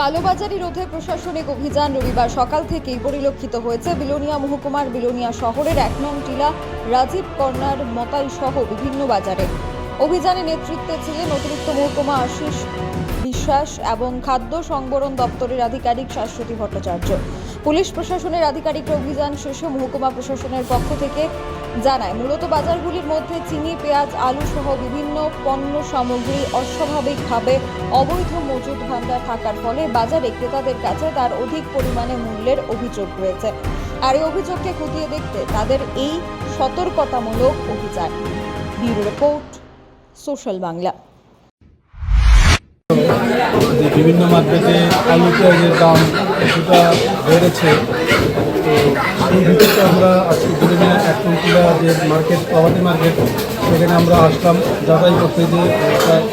কালোবাজারি রোধে প্রশাসনিক অভিযান রবিবার সকাল থেকেই পরিলক্ষিত হয়েছে। বিলোনিয়া মহকুমার বিলোনিয়া শহরের এক নং টিলা রাজীব কর্নার মতাই সহ বিভিন্ন বাজারে। অভিযানে নেতৃত্বে ছিলেন অতিরিক্ত মহকুমা আশিস বিশ্বাস এবং খাদ্য সংবরণ দপ্তরের আধিকারিক শাশ্বতী ভট্টাচার্য। পুলিশ প্রশাসনের আধিকারিক অভিযান শেষে মহকুমা প্রশাসনের পক্ষ থেকে জানায়, মূলত বাজারগুলির মধ্যে চিনি, পেঁয়াজ, আলু সহ বিভিন্ন পণ্য সামগ্রী অস্বাভাবিকভাবে অবৈধ মজুদ ভাণ্ডার থাকার ফলে বাজারে ক্রেতাদের কাছে তার অধিক পরিমাণে মূল্যের অভিযোগ রয়েছে। আর এই অভিযোগকে খতিয়ে দেখতে তাদের এই সতর্কতামূলক অভিযান। Bureau report, social Bangla. বিভিন্ন মার্কেটে আলু পেঁয়াজের দাম কিছুটা বেড়েছে। তো সেই ভিত্তিতে আমরা আজকে দুদিনে এক কুইন্টিলা যে মার্কেট, পাওয়াটি মার্কেট, সেখানে আমরা আসলাম, যাচাই করতে যে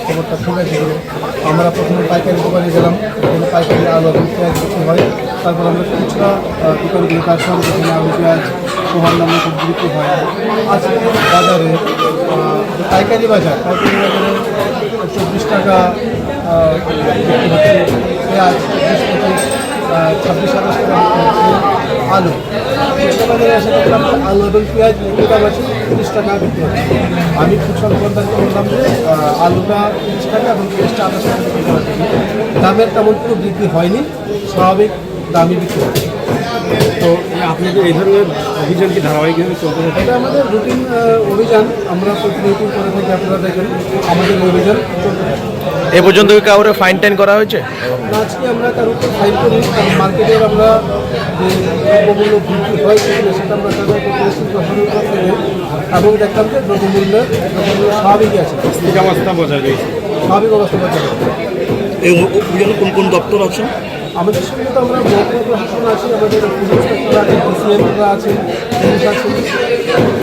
খবরটা ঠিক আছে। আমরা প্রথমে পাইকারি দোকানে গেলাম, এখানে পাইকারি আলু এবং পেঁয়াজ বিক্রি হয়। তারপর আমরা খুচরা দোকানগুলো তার সঙ্গে যেখানে আলু, পেঁয়াজ, সোহার নামে খুব বিক্রি হয়। আজকে বাজারে পাইকারি বাজার, পাইকারি বাজারে চব্বিশ টাকা পেঁয়াজ ছাব্বিশ সাতাশ টাকা আলু আলু এবং পেঁয়াজ একই দাম আছে তিরিশ টাকা বিক্রি হচ্ছে আমি খুচরা দোকানদারকে বললাম যে আলুটা তিরিশ টাকা এবং পেঁয়াজটা আঠাশ টাকা বিক্রি করা হচ্ছে দামের তেমন কোনো বৃদ্ধি হয়নি স্বাভাবিক দামই বিক্রি হচ্ছে তো আপনাদের এই ধরনের অভিযান কি ধারাবাহিকভাবে চলতে থাকে? এটা আমাদের রুটিন অভিযান। আমরা প্রতিনিয়ত করে থাকি আপনারা দেখেন আমাদের অভিযান চলতে থাকে। এ পর্যন্ত কি কাউরে ফাইন টাইন করা হয়েছে? আজকে আমরা তার উপর ফাইল করি মার্কেটের আমরা দ্রব্যমূল্য বৃদ্ধি হয় সেটা আমরা এবং দেখলাম যে দ্রব্যমূল্য স্বাভাবিকই আছে। স্থিতাবস্থা বজায় রয়েছে? স্বাভাবিক অবস্থা বজায় আছে। এই অভিযানে কোন কোন দপ্তর আছেন? আমাদের সঙ্গে তো আমরা মহকুমা প্রশাসন আছি আমাদের পুলিশ আছে ডিসিএমরা পুলিশ আছে।